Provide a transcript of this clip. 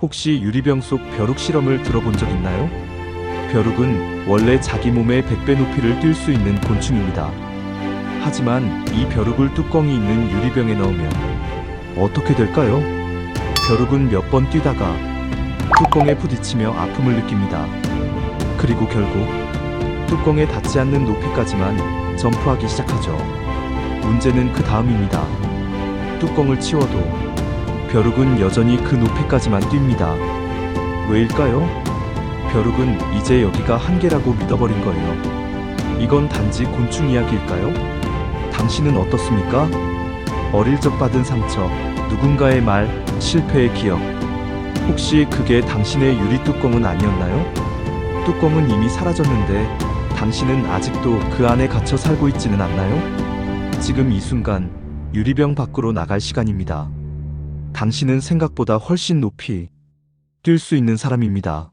혹시 유리병 속 벼룩 실험을 들어본 적 있나요? 벼룩은 원래 자기 몸의 100배 높이를 뛸 수 있는 곤충입니다. 하지만 이 벼룩을 뚜껑이 있는 유리병에 넣으면 어떻게 될까요? 벼룩은 몇 번 뛰다가 뚜껑에 부딪히며 아픔을 느낍니다. 그리고 결국 뚜껑에 닿지 않는 높이까지만 점프하기 시작하죠. 문제는 그 다음입니다. 뚜껑을 치워도 벼룩은 여전히 그 높이까지만 뜁니다. 왜일까요? 벼룩은 이제 여기가 한계라고 믿어버린 거예요. 이건 단지 곤충 이야기일까요? 당신은 어떻습니까? 어릴 적 받은 상처, 누군가의 말, 실패의 기억. 혹시 그게 당신의 유리 뚜껑은 아니었나요? 뚜껑은 이미 사라졌는데 당신은 아직도 그 안에 갇혀 살고 있지는 않나요? 지금 이 순간 유리병 밖으로 나갈 시간입니다. 당신은 생각보다 훨씬 높이 뛸 수 있는 사람입니다.